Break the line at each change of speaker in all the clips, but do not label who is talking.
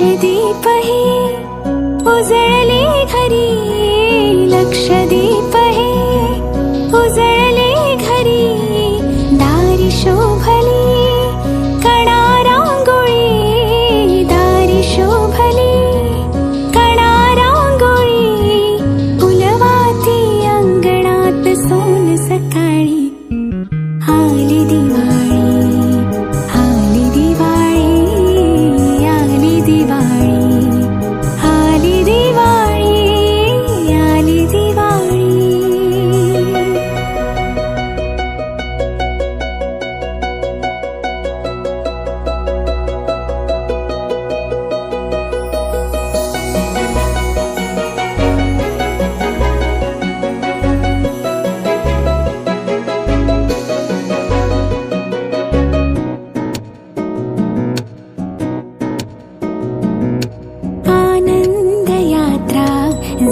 हे उजळले घरी लक्षदीप हे उजळले घरी दारी शोभली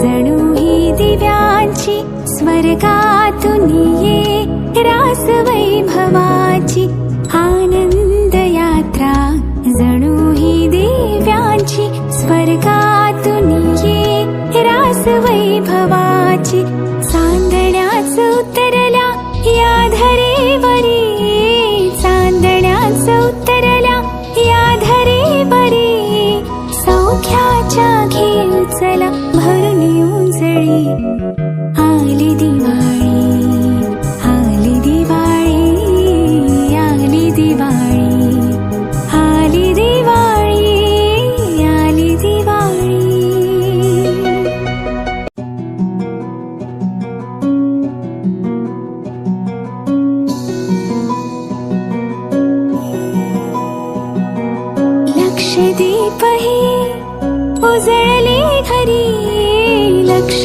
जणू ही दिव्यांची स्वर्गातून ये रास वैभवाची आनंद यात्रा जणू ही दिव्यांची स्वर्गातून ये रास वैभवाची चांदण्याच उतरला या धरेवरी चांदण्याच उतरल्या ीपीजले हरि लक्ष